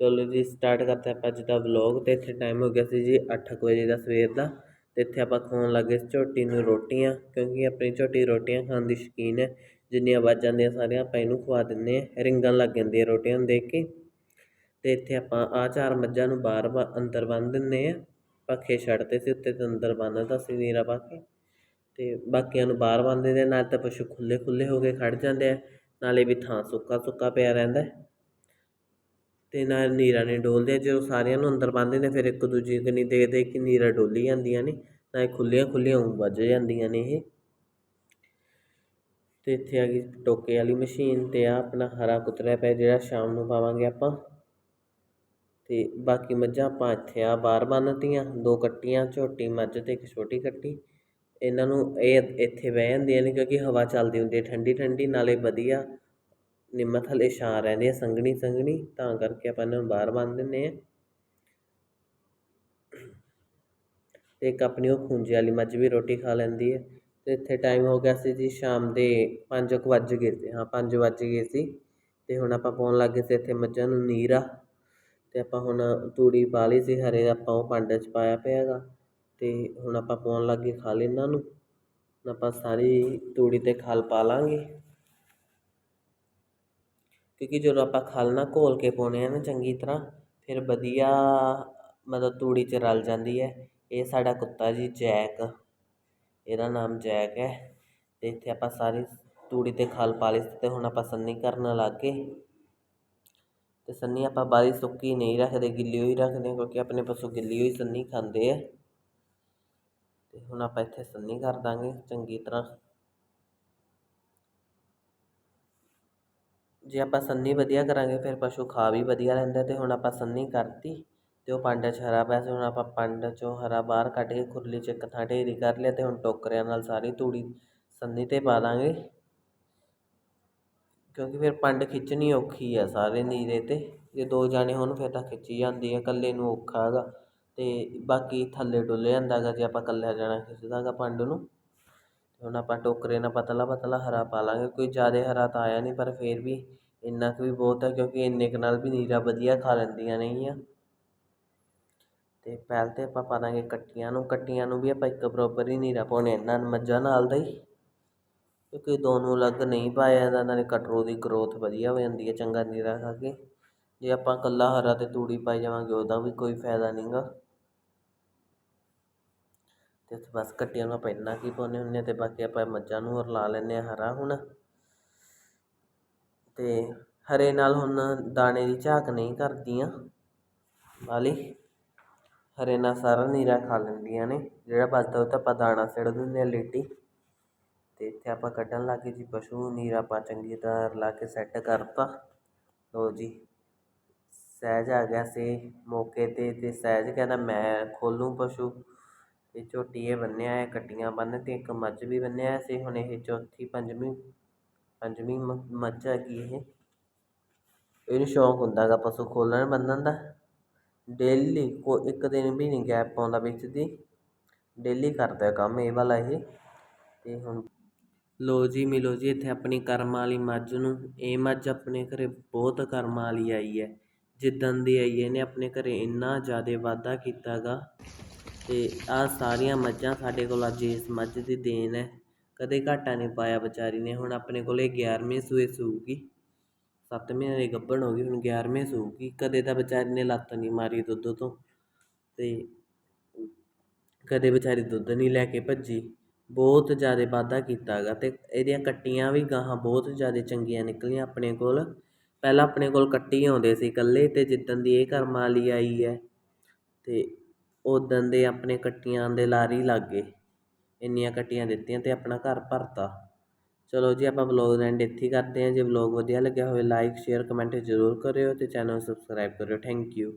ਚਲੋ ਜੀ ਸਟਾਰਟ ਕਰਦੇ ਆਪਾਂ ਅੱਜ ਦਾ ਵਲੌਗ ਤੇ ਇੱਥੇ ਟਾਈਮ ਹੋ ਗਿਆ ਸੀ ਜੀ 8 ਵਜੇ ਦਾ ਸਵੇਰ ਦਾ ਤੇ ਇੱਥੇ ਆਪਾਂ ਖਵਾਉਣ ਲੱਗੇ ਝੋਟੀ ਨੂੰ ਰੋਟੀਆਂ ਕਿਉਂਕਿ ਆਪਣੀ ਝੋਟੀ ਰੋਟੀਆਂ ਖਾਣ ਦੀ ਸ਼ੌਕੀਨ ਹੈ, ਜਿੰਨੀਆਂ ਵੱਜ ਆਉਂਦੀਆਂ ਸਾਰੀਆਂ ਆਪਾਂ ਇਹਨੂੰ ਖਵਾ ਦਿੰਦੇ ਆ ਰਿੰਗਣ ਲੱਗ ਜਾਂਦੀਆਂ ਰੋਟੀਆਂ ਨੂੰ ਦੇਖ ਕੇ ਤੇ ਇੱਥੇ ਆਪਾਂ ਆ ਚਾਰ ਮੱਝਾਂ ਨੂੰ ਬਾਹਰ ਅੰਦਰ ਬੰਨ ਦਿੰਦੇ ਆ ਪੱਖੇ ਛੱਡਦੇ ਸੀ ਉੱਤੇ ਤੇ ਅੰਦਰ ਬੰਨਦਾ ਸੀ ਨੀਰਾ ਪਾ ਕੇ ਤੇ ਬਾਕੀਆਂ ਨੂੰ ਬਾਹਰ ਬੰਨ ਦਿੰਦੇ ਨਾਲ ਤਾਂ ਪਸ਼ੂ ਖੁੱਲੇ ਖੁੱਲੇ ਹੋ ਕੇ ਖੜ ਜਾਂਦੇ ਆ, ਨਾਲੇ ਵੀ ਥਾਂ ਸੁੱਕਾ ਸੁੱਕਾ ਪਿਆ ਰਹਿੰਦਾ ਅਤੇ ਨਾਲ ਨੀਰਾ ਨੇ ਡੋਲਦੇ ਆ ਜਦੋਂ ਸਾਰਿਆਂ ਨੂੰ ਅੰਦਰ ਬੰਨ੍ਹਦੇ ਨੇ, ਫਿਰ ਇੱਕ ਦੂਜੇ ਕਨੀ ਦੇਖਦੇ ਕਿ ਨੀਰਾ ਡੋਲੀ ਜਾਂਦੀਆਂ ਨੇ, ਨਾ ਇਹ ਖੁੱਲ੍ਹੀਆਂ ਖੁੱਲੀਆਂ ਵੱਜ ਜਾਂਦੀਆਂ ਨੇ ਇਹ। ਅਤੇ ਇੱਥੇ ਆ ਗਈ ਟੋਕੇ ਵਾਲੀ ਮਸ਼ੀਨ ਤੇ ਆ ਆਪਣਾ ਹਰਾ ਕੁਤਰਿਆ ਪਿਆ, ਜਿਹੜਾ ਸ਼ਾਮ ਨੂੰ ਪਾਵਾਂਗੇ ਆਪਾਂ। ਅਤੇ ਬਾਕੀ ਮੱਝਾਂ ਆਪਾਂ ਇੱਥੇ ਆ ਬਾਹਰ ਬੰਨਤੀਆਂ ਦੋ ਕੱਟੀਆਂ ਝੋਟੀ ਮੱਝ ਅਤੇ ਇੱਕ ਛੋਟੀ ਕੱਟੀ। ਇਹਨਾਂ ਨੂੰ ਇਹ ਇੱਥੇ ਬਹਿ ਜਾਂਦੀਆਂ ਨੇ ਕਿਉਂਕਿ ਹਵਾ ਚੱਲਦੀ ਹੁੰਦੀ ਹੈ, ਠੰਡੀ ਠੰਡੀ, ਨਾਲੇ ਵਧੀਆ। ਨਿੰਮ ਥੱਲੇ ਛਾਂ ਰਹਿੰਦੇ ਆ, ਸੰਘਣੀ ਸੰਘਣੀ, ਤਾਂ ਕਰਕੇ ਆਪਾਂ ਇਹਨਾਂ ਨੂੰ ਬਾਹਰ ਬੰਨ ਦਿੰਦੇ ਆ ਤੇ ਇੱਕ ਆਪਣੀ ਉਹ ਖੂੰਜੇ ਵਾਲੀ ਮੱਝ ਵੀ ਰੋਟੀ ਖਾ ਲੈਂਦੀ ਹੈ। ਤੇ ਇੱਥੇ ਟਾਈਮ ਹੋ ਗਿਆ ਸੀ ਜੀ, ਸ਼ਾਮ ਦੇ 5 ਕੁ ਵੱਜ ਗਏ ਸੀ। ਹਾਂ 5 ਵੱਜ ਗਏ ਸੀ। ਤੇ ਹੁਣ ਆਪਾਂ ਪਾਉਣ ਲੱਗੇ ਸੀ ਇੱਥੇ ਮੱਝਾਂ ਨੂੰ ਨੀਰਾ। ਤੇ ਆਪਾਂ ਹੁਣ ਤੂੜੀ ਪਾ ਲਈ ਸੀ, ਹਰੇ ਆਪਾਂ ਉਹ ਭਾਂਡੇ 'ਚ ਪਾਇਆ ਪਿਆਗਾ। ਤੇ ਹੁਣ ਆਪਾਂ ਪਾਉਣ ਲੱਗੇ ਖਲ ਇਹਨਾਂ ਨੂੰ। ਆਪਾਂ ਸਾਰੀ ਤੂੜੀ ਤੇ ਖਲ ਪਾ ਲਾਂਗੇ। ਕਿਉਂਕਿ ਜਦੋਂ ਆਪਾਂ ਖਲ ਨਾ ਘੋਲ ਕੇ ਪਾਉਂਦੇ ਆ ਨਾ ਚੰਗੀ ਤਰ੍ਹਾਂ, ਫਿਰ ਵਧੀਆ ਮਤਲਬ ਤੂੜੀ 'ਚ ਰਲ ਜਾਂਦੀ ਹੈ। ਇਹ ਸਾਡਾ ਕੁੱਤਾ ਜੀ ਜੈਕ, ਇਹਦਾ ਨਾਮ ਜੈਕ ਹੈ। ਅਤੇ ਇੱਥੇ ਆਪਾਂ ਸਾਰੀ ਤੂੜੀ ਤੇ ਖਲ ਪਾ ਲਈ ਅਤੇ ਹੁਣ ਆਪਾਂ ਸੰਨੀ ਕਰਨ ਲੱਗ। ਗਏ ਅਤੇ ਸੰਨੀ ਆਪਾਂ ਬਾਰੀ ਸੁੱਕੀ ਨਹੀਂ ਰੱਖਦੇ, ਗਿੱਲੀ ਹੋਈ ਰੱਖਦੇ ਕਿਉਂਕਿ ਆਪਣੇ ਪਸ਼ੂ ਗਿੱਲੀ ਹੋਈ ਸੰਨੀ ਖਾਂਦੇ ਆ। ਅਤੇ ਹੁਣ ਆਪਾਂ ਇੱਥੇ ਸੰਨੀ ਕਰ ਦਾਂਗੇ ਚੰਗੀ ਤਰ੍ਹਾਂ। ਜੇ ਆਪਾਂ ਸੰਨੀ ਵਧੀਆ ਕਰਾਂਗੇ, ਫਿਰ ਪਸ਼ੂ ਖਾ ਵੀ ਵਧੀਆ ਲੈਂਦਾ ਅਤੇ ਹੁਣ ਆਪਾਂ ਸੰਨੀ ਕਰਤੀ ਅਤੇ ਉਹ ਪੰਡ 'ਚ ਹਰਾ ਪਿਆ ਸੀ, ਹੁਣ ਆਪਾਂ ਪੰਡ 'ਚੋਂ ਹਰਾ ਬਾਹਰ ਕੱਢ ਕੇ ਖੁਰਲੀ 'ਚ ਇੱਕ ਥਾਂ ਢੇਰੀ ਕਰ ਲਿਆ ਅਤੇ ਹੁਣ ਟੋਕਰਿਆਂ ਨਾਲ ਸਾਰੀ ਤੂੜੀ ਸੰਨੀ 'ਤੇ ਪਾ ਦਾਂਗੇ। ਕਿਉਂਕਿ ਫਿਰ ਪੰਡ ਖਿੱਚਣੀ ਔਖੀ ਆ ਸਾਰੇ ਨੀਰੇ 'ਤੇ, ਜੇ ਦੋ ਜਾਣੇ ਹੋਣ ਫਿਰ ਤਾਂ ਖਿੱਚੀ ਜਾਂਦੀ ਹੈ ਇਕੱਲੇ ਨੂੰ ਔਖਾ ਹੈਗਾ ਅਤੇ ਬਾਕੀ ਥੱਲੇ ਡੁੱਲ ਜਾਂਦਾ ਹੈਗਾ, ਜੇ ਆਪਾਂ ਇਕੱਲਾ ਜਾਣਾ ਖਿੱਚਦਾ ਹੈਗਾ ਪੰਡ ਨੂੰ। ਹੁਣ ਆਪਾਂ ਟੋਕਰੇ ਨਾਲ ਪਤਲਾ ਪਤਲਾ ਹਰਾ ਪਾ ਲਾਂਗੇ। ਕੋਈ ਜ਼ਿਆਦਾ ਹਰਾ ਤਾਂ ਆਇਆ ਨਹੀਂ, ਪਰ ਫਿਰ ਵੀ ਇੰਨਾ ਕੁ ਵੀ ਬਹੁਤ ਹੈ, ਕਿਉਂਕਿ ਇੰਨੇ ਕੁ ਨਾਲ ਵੀ ਨੀਰਾ ਵਧੀਆ ਖਾ ਲੈਂਦੀਆਂ ਨੇਗੀਆਂ। ਅਤੇ ਪਹਿਲ ਤੇ ਆਪਾਂ ਪਾ ਦਾਂਗੇ ਕੱਟੀਆਂ ਨੂੰ। ਕੱਟੀਆਂ ਨੂੰ ਵੀ ਆਪਾਂ ਇੱਕ ਬਰਾਬਰ ਹੀ ਨੀਰਾ ਪਾਉਣੇ ਇਹਨਾਂ ਮੱਝਾਂ ਨਾਲ ਦਾ ਹੀ। ਕਿਉਂਕਿ ਦੋਨੋਂ ਅਲੱਗ ਨਹੀਂ ਪਾਇਆ ਜਾਂਦਾ, ਨਾਲੇ ਕਟਰੂ ਦੀ ਗਰੋਥ ਵਧੀਆ ਹੋ ਜਾਂਦੀ ਹੈ, ਚੰਗਾ ਨੀਰਾ ਖਾ ਕੇ। ਜੇ ਆਪਾਂ ਇਕੱਲਾ ਹਰਾ ਤੇ ਤੂੜੀ ਪਾਈ ਜਾਵਾਂਗੇ, ਉਹਦਾ ਵੀ ਕੋਈ ਫਾਇਦਾ ਨਹੀਂਗਾ। ਅਤੇ ਇੱਥੇ ਬਸ ਕੱਟੀਆਂ ਨੂੰ ਆਪਾਂ ਇੰਨਾ ਕੀ ਪਾਉਂਦੇ ਹੁੰਦੇ ਅਤੇ ਬਾਕੀ ਆਪਾਂ ਮੱਝਾਂ ਨੂੰ ਰਲਾ ਲੈਂਦੇ ਹਾਂ ਹਰਾ ਹੁਣ। ਅਤੇ ਹਰੇ ਨਾਲ ਹੁਣ ਦਾਣੇ ਦੀ ਝਾਕ ਨਹੀਂ ਕਰਦੀਆਂ। ਵਾਲੀ ਹਰੇ ਨਾਲ ਸਾਰਾ ਨੀਰਾ ਖਾ ਲੈਂਦੀਆਂ ਨੇ। ਜਿਹੜਾ ਬਚਦਾ ਉਹ ਤਾਂ ਆਪਾਂ ਦਾਣਾ ਸਿੜ ਦਿੰਦੇ ਹਾਂ ਲੇਟੀ। ਅਤੇ ਇੱਥੇ ਆਪਾਂ ਕੱਢਣ ਲੱਗ ਗਏ ਜੀ ਪਸ਼ੂ, ਨੀਰਾ ਆਪਾਂ ਚੰਗੀ ਤਰ੍ਹਾਂ ਰਲਾ ਕੇ ਸੈੱਟ ਕਰਤਾ। ਲੋ ਜੀ, ਸਹਿਜ ਆ ਗਿਆ ਸੀ ਮੌਕੇ 'ਤੇ ਅਤੇ ਸਹਿਜ ਕਹਿੰਦਾ ਮੈਂ ਖੋਲੂੰ ਪਸ਼ੂ। ਤੇ ਝੋਟੀਏ ਬੰਨਿਆ ਹੈ ਕੱਟੀਆਂ ਬੰਨ੍ਹ ਤੇ ਇੱਕ ਮੱਝ ਵੀ ਬੰਨਿਆ ਸੀ, ਹੁਣ ਇਹ ਚੌਥੀ ਪੰਜਵੀਂ ਪੰਜਵੀਂ ਮੱਝ ਹੈਗੀ ਇਹ। ਇਹਨੂੰ ਸ਼ੌਂਕ ਹੁੰਦਾ ਗਾ ਪਸ਼ੂ ਖੋਲਣ ਬੰਨਣ ਦਾ। ਡੇਲੀ ਕੋ, ਇੱਕ ਦਿਨ ਵੀ ਨਹੀਂ ਗੈਪ ਪਾਉਂਦਾ ਵਿੱਚ ਦੀ। ਡੇਲੀ ਕਰਦਾ ਕੰਮ ਇਹ ਵਾਲਾ ਇਹ। ਤੇ ਹੁਣ ਲੋ ਜੀ, ਮਿਲੋ ਜੀ, ਇੱਥੇ ਆਪਣੀ ਕਰਮ ਵਾਲੀ ਮੱਝ ਨੂੰ। ਇਹ ਮੱਝ ਆਪਣੇ ਘਰੇ ਬਹੁਤ ਕਰਮ ਵਾਲੀ ਆਈ ਹੈ। ਜਿੱਦਣ ਦੀ ਆਈ ਇਹਨੇ ਆਪਣੇ ਘਰੇ ਇੰਨਾ ਜ਼ਿਆਦਾ ਵਾਧਾ ਕੀਤਾਗਾ ਤੇ ਆ ਸਾਰੀਆਂ ਮੱਝਾਂ ਸਾਡੇ ਕੋਲ ਅੱਜ ਇਸ ਮੱਝ ਦੀ ਦੇਣ ਹੈ। ਕਦੇ ਘਾਟਾ ਨਹੀਂ ਪਾਇਆ ਵਿਚਾਰੀ ਨੇ, ਹੁਣ ਆਪਣੇ ਕੋਲ ਇਹ 11ਵੇਂ ਸੂਏ ਸੂਗੀ। ਸੱਤ ਮਹੀਨੇ ਦੀ ਗੱਭਣ ਹੋ ਗਈ, ਹੁਣ 11ਵੇਂ ਸੂਗੀ। ਕਦੇ ਤਾਂ ਵਿਚਾਰੀ ਨੇ ਲੱਤ ਨਹੀਂ ਮਾਰੀ ਦੁੱਧ ਤੋਂ ਅਤੇ ਕਦੇ ਵਿਚਾਰੀ ਦੁੱਧ ਨਹੀਂ ਲੈ ਕੇ ਭੱਜੀ। ਬਹੁਤ ਜ਼ਿਆਦਾ ਵਾਧਾ ਕੀਤਾ ਹੈਗਾ ਅਤੇ ਇਹਦੀਆਂ ਕੱਟੀਆਂ ਵੀ ਗਾਹਾਂ ਬਹੁਤ ਜ਼ਿਆਦਾ ਚੰਗੀਆਂ ਨਿਕਲੀਆਂ ਆਪਣੇ ਕੋਲ। ਪਹਿਲਾਂ ਆਪਣੇ ਕੋਲ ਕੱਟੀ ਆਉਂਦੇ ਸੀ ਇਕੱਲੇ ਅਤੇ ਜਿੱਦਣ ਦੀ ਇਹ ਕਰਮ ਵਾਲੀ ਆਈ ਹੈ ਅਤੇ ਉੱਦਣ ਦੇ ਆਪਣੇ ਕੱਟੀਆਂ ਦੇ ਲਾਰੀ ਲੱਗ ਗਏ। ਇੰਨੀਆਂ ਕੱਟੀਆਂ ਦਿੱਤੀਆਂ ਅਤੇ ਆਪਣਾ ਘਰ ਭਰਤਾ। ਚਲੋ ਜੀ, ਆਪਾਂ ਵਲੌਗ ਦਾ ਐਂਡ ਇੱਥੇ ਕਰਦੇ ਹਾਂ। ਜੇ ਵਲੌਗ ਵਧੀਆ ਲੱਗਿਆ ਹੋਵੇ ਲਾਈਕ ਸ਼ੇਅਰ ਕਮੈਂਟ ਜ਼ਰੂਰ ਕਰਿਓ ਅਤੇ ਚੈਨਲ ਸਬਸਕ੍ਰਾਈਬ ਕਰਿਓ। Thank you